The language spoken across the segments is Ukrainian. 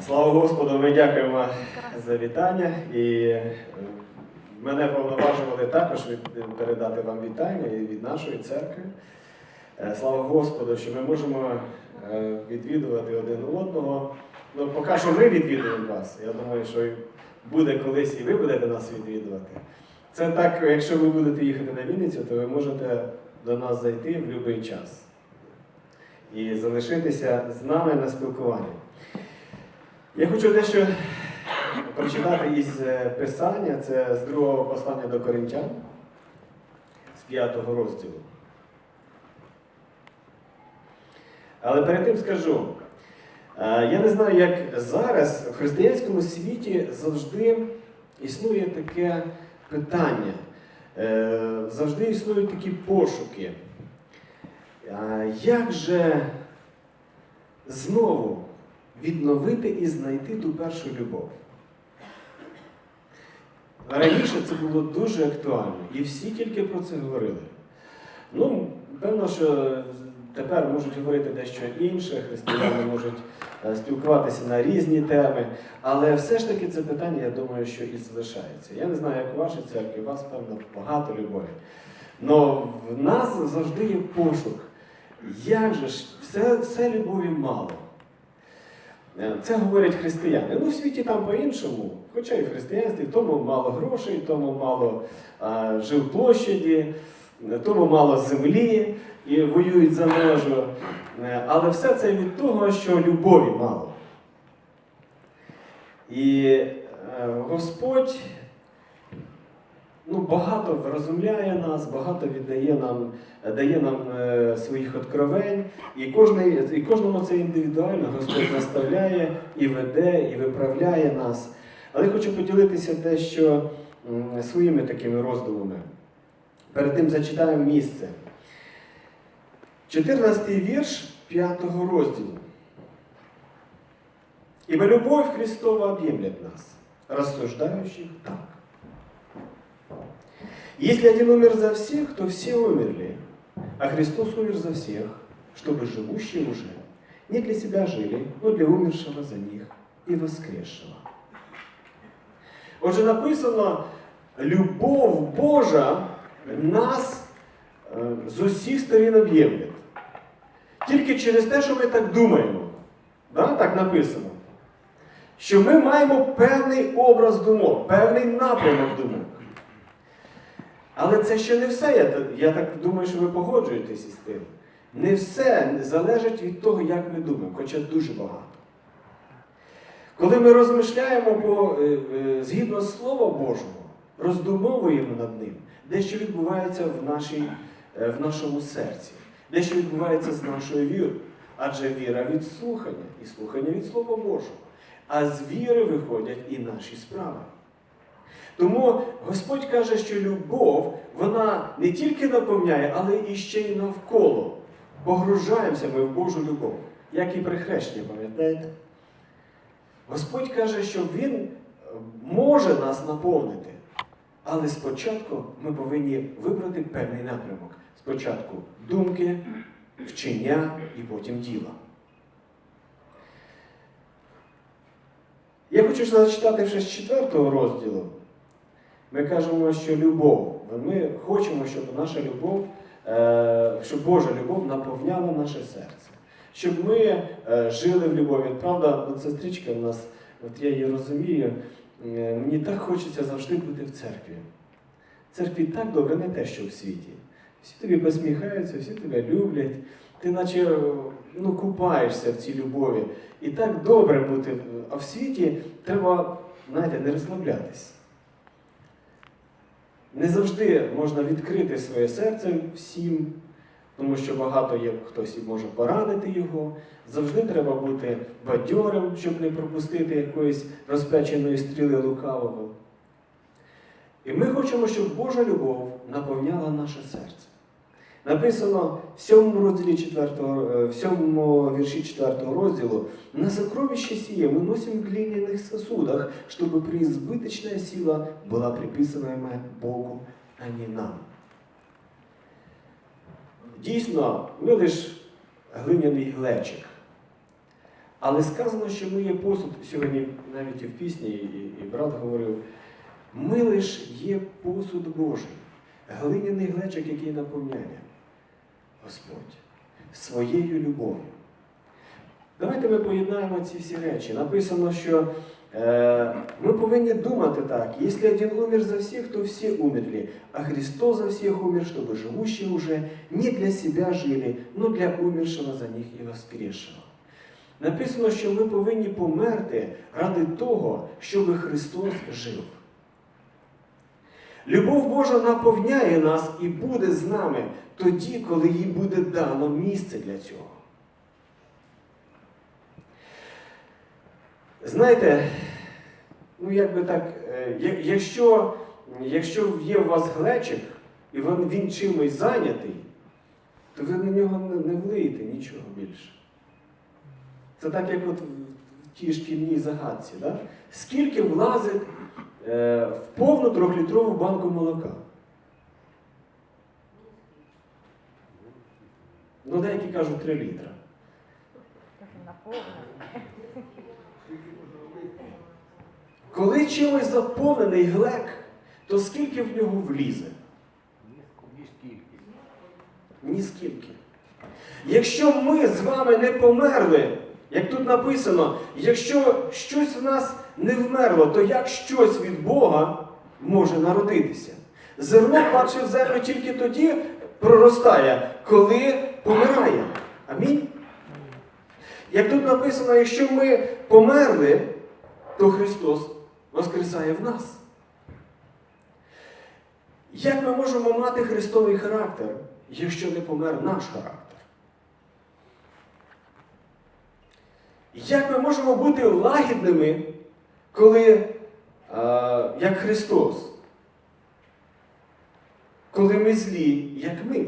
Слава Господу, ми дякуємо за вітання. І е, мене повноважували також передати вам вітання і від нашої церкви. Е, Слава Господу, що ми можемо е, відвідувати один одного. Ну, поки що ми відвідуємо вас. Я думаю, що буде колись і ви будете нас відвідувати. Це так, якщо ви будете їхати на Вінницю, то ви можете до нас зайти в будь-який час і залишитися з нами на спілкуванні. Я хочу дещо прочитати із е, Писання, це з другого послання до Коринтян, з п'ятого розділу. Але перед тим скажу, е, я не знаю, як зараз в християнському світі завжди існує таке питання, е, завжди існують такі пошуки. Як же знову відновити і знайти ту першу любов? Раніше це було дуже актуально, і всі тільки про це говорили. Ну, певно, що тепер можуть говорити дещо інше, християни можуть е, спілкуватися на різні теми, але все ж таки це питання, я думаю, що і залишається. Я не знаю, як у вашій церкві, у вас, певно, багато любові. Але в нас завжди є пошук. Як же ж, все, все любові мало. Е, Це говорять християни. Ну, в світі там по-іншому, хоча і в християнстві, тому мало грошей, тому мало а, жилплощаді, тому мало землі і воюють за межу. Але все це від того, що любові мало. І е, Господь ну, багато врозумляє нас, багато віддає нам, дає нам е, своїх откровень, і, кожний, і кожному це індивідуально Господь наставляє і веде, і виправляє нас. Але хочу поділитися дещо м, своїми такими роздумами. Перед тим зачитаємо місце. 14 вірш 5 розділу. Ибо любовь Христова объемлет нас, рассуждающих так. Если один умер за всех, то все умерли, а Христос умер за всех, чтобы живущие уже не для себя жили, но для умершего за них и воскресшего. Отже, написано, любов Божа нас е, з усіх сторін об'ємлять. Тільки через те, що ми так думаємо. Да? Так написано. Що ми маємо певний образ думок, певний напрямок думок. Але це ще не все. Я, я так думаю, що ви погоджуєтесь із тим. Не все залежить від того, як ми думаємо, хоча дуже багато. Коли ми розмишляємо по, е, е, згідно Слова Божого, роздумовуємо над ним, дещо відбувається в, нашій, е, в нашому серці, дещо відбувається з нашою вірою. Адже віра від слухання і слухання від Слова Божого. А з віри виходять і наші справи. Тому Господь каже, що любов, вона не тільки наповняє, але і ще й навколо. Погружаємося ми в Божу любов, як і при хрещенні, пам'ятаєте? Господь каже, що Він е, може нас наповнити. Але спочатку ми повинні вибрати певний напрямок. Спочатку думки, вчення і потім діла. Я хочу зачитати вже з четвертого розділу. Ми кажемо, що любов. Ми хочемо, щоб наша любов, е, щоб Божа любов наповняла наше серце. Щоб ми е, жили в любові. Правда, от сестричка в нас, от я її розумію, е, мені так хочеться завжди бути в церкві. В церкві так добре, не те, що в світі. Всі тобі посміхаються, всі тебе люблять. Ти наче ну, купаєшся в цій любові. І так добре бути. А в світі треба, знаєте, не розслаблятись. Не завжди можна відкрити своє серце всім, тому що багато є хтось і може поранити його. Завжди треба бути бадьорим, щоб не пропустити якоїсь розпеченої стріли лукавого. І ми хочемо, щоб Божа любов наповняла наше серце. Написано в 7 розділі 4, е, в 7 вірші 4 розділу, на сокровище сие мы носим в глиняных сосудах, чтобы преизбыточная сила была приписана Богу, а не нам. Дійсно, ми лише глиняний глечик. Але сказано, що ми є посуд, сьогодні навіть і в пісні, і, і брат говорив, ми лиш є посуд Божий, глиняний глечик, який наповняє Господь своєю любов'ю. Давайте ми поєднаємо ці всі речі. Написано, що е, ми повинні думати так. Якщо один умер за всіх, то всі умерли, а Христос за всіх умер, щоб живущие уже не для себя жили, но для умершего за них і воскресшего. Написано, що ми повинні померти ради того, щоб Христос жив. Любов Божа наповняє нас і буде з нами тоді, коли їй буде дано місце для цього. Знаєте, ну як би так, е, якщо, якщо є у вас глечик, і він, він чимось зайнятий, то ви на нього не, влиєте нічого більше. Це так, як от в тій шкільній загадці. Да? Скільки влазить в повну трьохлітрову банку молока? Ну, деякі кажуть 3 літра. Коли чимось заповнений глек, то скільки в нього влізе? Ні скільки. Якщо ми з вами не померли, як тут написано, якщо щось в нас не вмерло, то як щось від Бога може народитися? Зерно падше в землю тільки тоді проростає, коли помирає. Амінь. Як тут написано, якщо ми померли, то Христос воскресає в нас. Як ми можемо мати Христовий характер, якщо не помер наш характер? Як ми можемо бути лагідними, коли, е, як Христос, коли ми злі, як ми?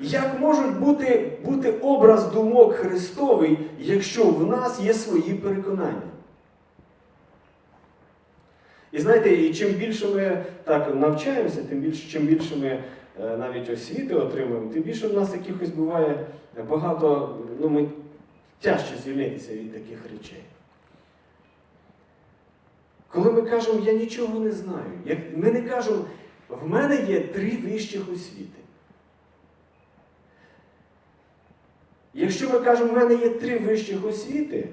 Як можуть бути, бути образ думок Христовий, якщо в нас є свої переконання? І знаєте, і чим більше ми так навчаємося, тим більше, чим більше ми е, навіть освіти отримуємо, тим більше в нас якихось буває багато, ну ми тяжче звільнитися від таких речей. Коли ми кажемо, я нічого не знаю, ми не кажемо, в мене є три вищих освіти. Якщо ми кажемо, в мене є три вищих освіти,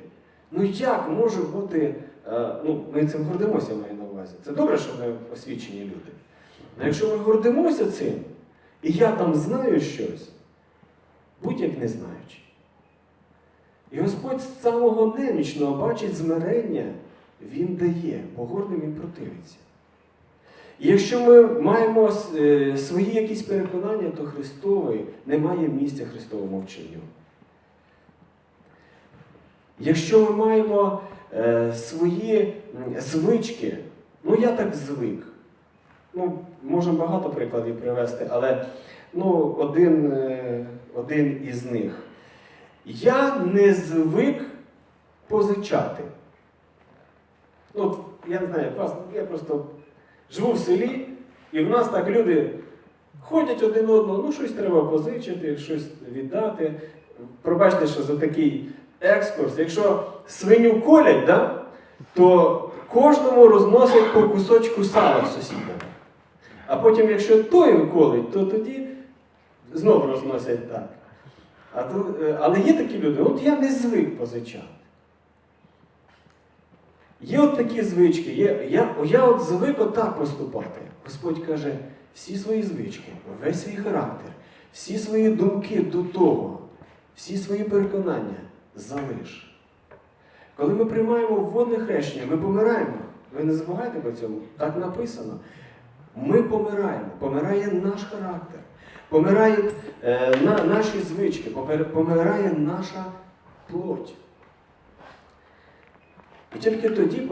ну як може бути, е, ну ми цим гордимося, маю на увазі. Це добре, що ми освічені люди. Але якщо ми гордимося цим, і я там знаю щось, будь-як не знаючи. І Господь з самого немічного бачить змирення, Він дає, бо гордим він противиться. І якщо ми маємо е, свої якісь переконання, то Христовий немає місця Христовому вченню. Якщо ми маємо е, свої звички, ну я так звик. Ну, можемо багато прикладів привести, але ну, один, е, один із них. Я не звик позичати. От, я не знаю, я просто живу в селі, і в нас так люди ходять один одного, ну щось треба позичити, щось віддати. Пробачте, що за такий екскурс. Якщо свиню колять, да, то кожному розносять по кусочку сала сусіда. А потім, якщо той колить, то тоді знову розносять так. А то, е, але є такі люди, от я не звик позичати. Є от такі звички, є, я, я от звик отак поступати. Господь каже, всі свої звички, весь свій характер, всі свої думки до того, всі свої переконання залиш. Коли ми приймаємо водне хрещення, ми помираємо. Ви не забувайте про цьому. Так написано. Ми помираємо, помирає наш характер, помирають е, на, наші звички, помирає наша плоть. І тільки тоді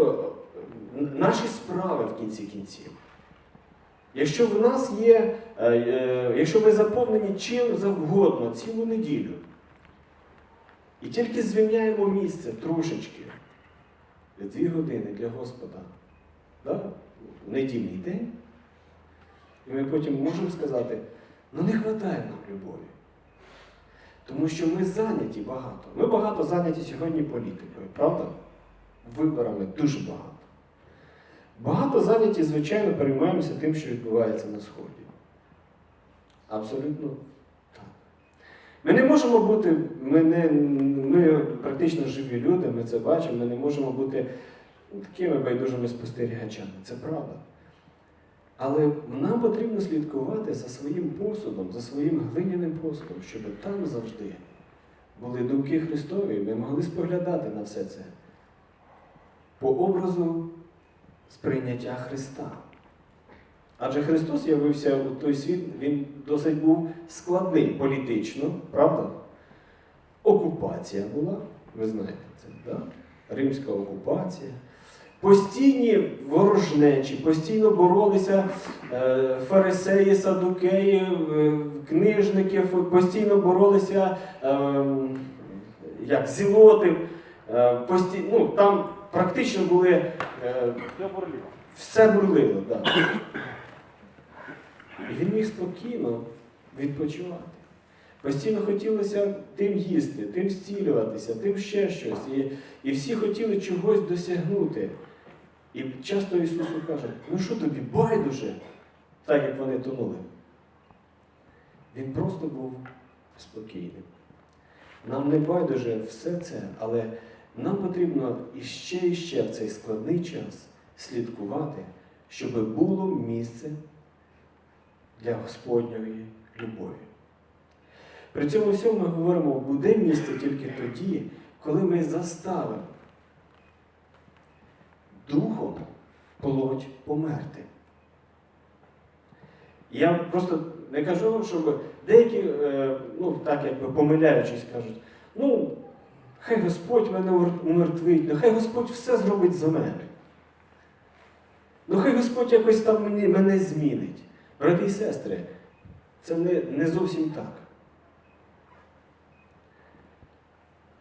наші справи в кінці кінців. Якщо в нас є, е, е, якщо ми заповнені чим завгодно цілу неділю, і тільки звільняємо місце трошечки, дві години для Господа, да? в недільний день, і ми потім можемо сказати, ну не вистачає нам любові. Тому що ми зайняті багато. Ми багато зайняті сьогодні політикою, правда? Виборами дуже багато. Багато зайняті, звичайно, переймаємося тим, що відбувається на Сході. Абсолютно так. Ми не можемо бути, ми, не, ми практично живі люди, ми це бачимо, ми не можемо бути такими байдужими спостерігачами. Це правда. Але нам потрібно слідкувати за своїм посудом, за своїм глиняним посудом, щоб там завжди були думки Христові, і ми могли споглядати на все це по образу сприйняття Христа. Адже Христос явився у той світ, він досить був складний політично, правда? Окупація була, ви знаєте це, да? Римська окупація. Постійні ворожнечі, постійно боролися е, фарисеї, садукеї, е, книжники, постійно боролися е, як зілоти. Е, ну, там практично були все бурлило. Да. І він міг спокійно відпочивати. Постійно хотілося тим їсти, тим зцілюватися, тим ще щось. І, і всі хотіли чогось досягнути. І часто Ісусу каже, ну що тобі, байдуже, так як вони тонули. Він просто був спокійним. Нам не байдуже все це, але нам потрібно іще і ще в цей складний час слідкувати, щоб було місце для Господньої любові. При цьому всьому ми говоримо, буде місце тільки тоді, коли ми заставимо духом плоть померти. Я просто не кажу вам, щоб деякі, е, ну так якби помиляючись, кажуть, ну, хай Господь мене умертвить, нехай Господь все зробить за мене. Ну хай Господь якось там мені, мене змінить. Брати і сестри, це не, не зовсім так.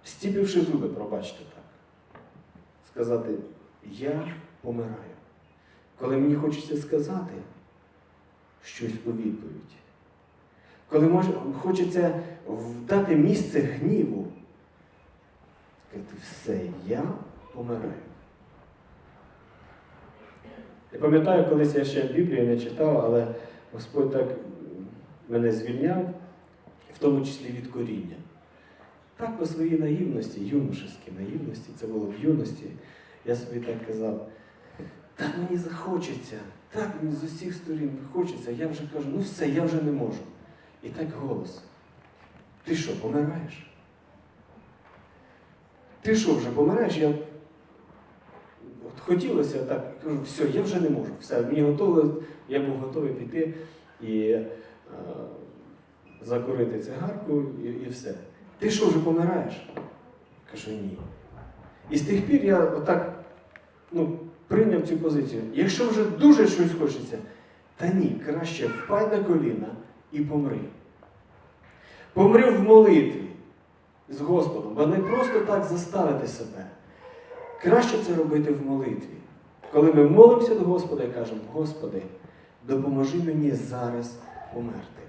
Стіпивши зуби, пробачте так. Сказати, я помираю. Коли мені хочеться сказати щось у відповідь. Коли може, хочеться дати місце гніву, сказати, все, я помираю. Я пам'ятаю, колись я ще Біблію не читав, але Господь так мене звільняв, в тому числі від коріння. Так по своїй наївності, юношеській наївності, це було в юності, я собі так казав, так мені захочеться, так мені з усіх сторін хочеться, я вже кажу, ну все, я вже не можу. І так голос. Ти що, помираєш? Ти що вже помираєш? Я от хотілося так, кажу, все, я вже не можу. Все, мені готово, я був готовий піти і е, закурити цигарку і, і все. Ти що вже помираєш? Кажу, ні. І з тих пір я отак ну, прийняв цю позицію. Якщо вже дуже щось хочеться, та ні, краще впадь на коліна і помри. Помри в молитві з Господом, бо не просто так заставити себе. Краще це робити в молитві. Коли ми молимося до Господа і кажемо, Господи, допоможи мені зараз померти.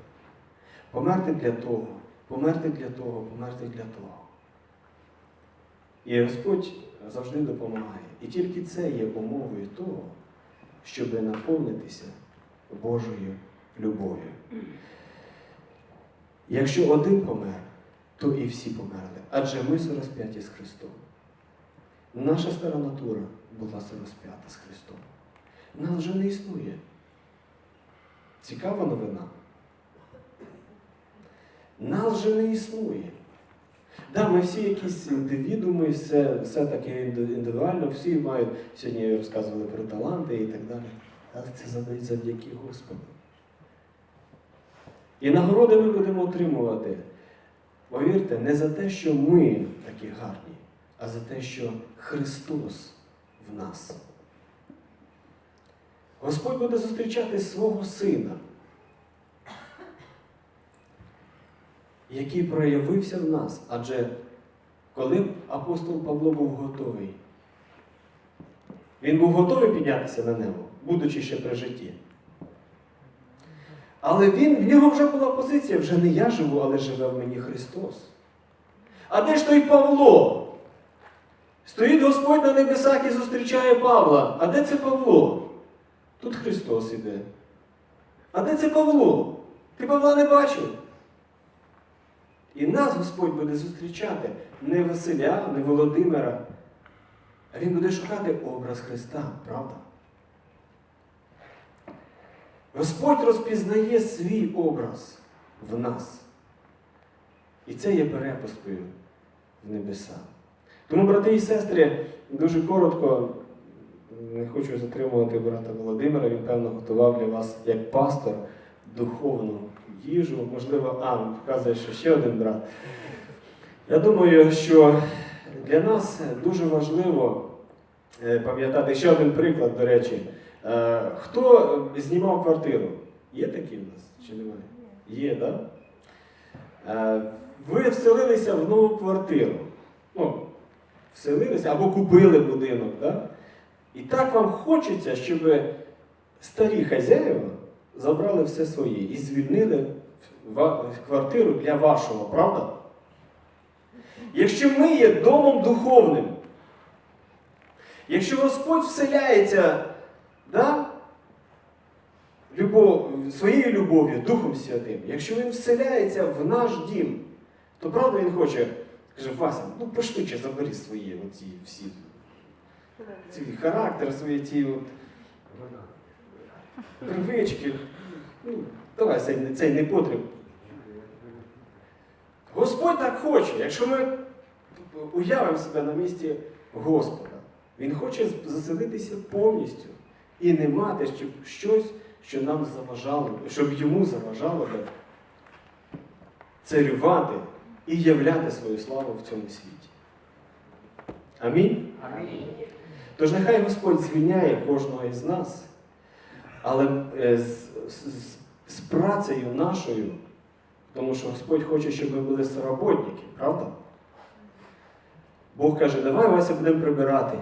Померти для того, померти для того, померти для того. І Господь завжди допомагає. І тільки це є умовою того, щоб наповнитися Божою любов'ю. Якщо один помер, то і всі померли. Адже ми сорозп'яті з Христом. Наша стара натура була сорозп'ята з Христом. Нас вже не існує. Цікава новина. Нас вже не існує. Да, ми всі якісь індивідууми, все, все таке індивідуально, всі мають, сьогодні розказували про таланти і так далі. Але це завдяки- завдяки Господу. І нагороди ми будемо отримувати. Повірте, не за те, що ми такі гарні, а за те, що Христос в нас. Господь буде зустрічати свого Сина, який проявився в нас. Адже коли апостол Павло був готовий, він був готовий піднятися на небо, будучи ще при житті. Але він, в нього вже була позиція, вже не я живу, але живе в мені Христос. А де ж той Павло? Стоїть Господь на небесах і зустрічає Павла. А де це Павло? Тут Христос іде. А де це Павло? Ти Павла не бачив? І нас Господь буде зустрічати не Василя, не Володимира, а Він буде шукати образ Христа, правда? Господь розпізнає свій образ в нас. І це є перепусткою в небеса. Тому, брати і сестри, дуже коротко, не хочу затримувати брата Володимира, він, певно, готував для вас як пастор духовну їжу. Можливо, а, він показує, що ще один брат. Я думаю, що для нас дуже важливо е, пам'ятати ще один приклад, до речі. Е, Хто знімав квартиру? Є такі в нас чи немає? Є, так? Да? Е, Ви вселилися в нову квартиру. Ну, вселилися або купили будинок. Да? І так вам хочеться, щоб старі хазяїва забрали все своє і звільнили квартиру для вашого, правда? Якщо ми є домом духовним, якщо Господь вселяється да, любов, своєю любов'ю, Духом Святим, якщо Він вселяється в наш дім, то правда Він хоче, каже, Вася, ну пошвидше забери свої оці всі ці характер, свої ті от, привички. Ну, давай цей, цей не потріб. Господь так хоче, якщо ми уявимо себе на місці Господа, Він хоче заселитися повністю і не мати щоб щось, що нам заважало, щоб йому заважало би царювати і являти свою славу в цьому світі. Амінь. Амінь. Тож нехай Господь звільняє кожного із нас, але е, з, з, з працею нашою, тому що Господь хоче, щоб ми були соработники, правда? Бог каже, давай Вася будемо прибирати.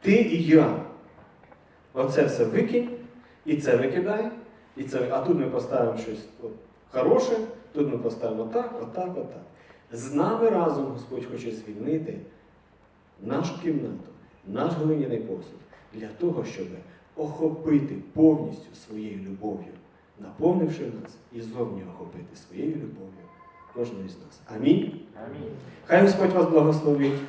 Ти і я. Оце все викинь, і це викидай, і це, а тут ми поставимо щось от, хороше, тут ми поставимо отак, отак, отак. З нами разом Господь хоче звільнити нашу кімнату, наш глиняний посуд для того, щоб охопити повністю своєю любов'ю, наповнивши нас і зовні охопити своєю любов'ю кожного з нас. Амінь. Амінь. Хай Господь вас благословить.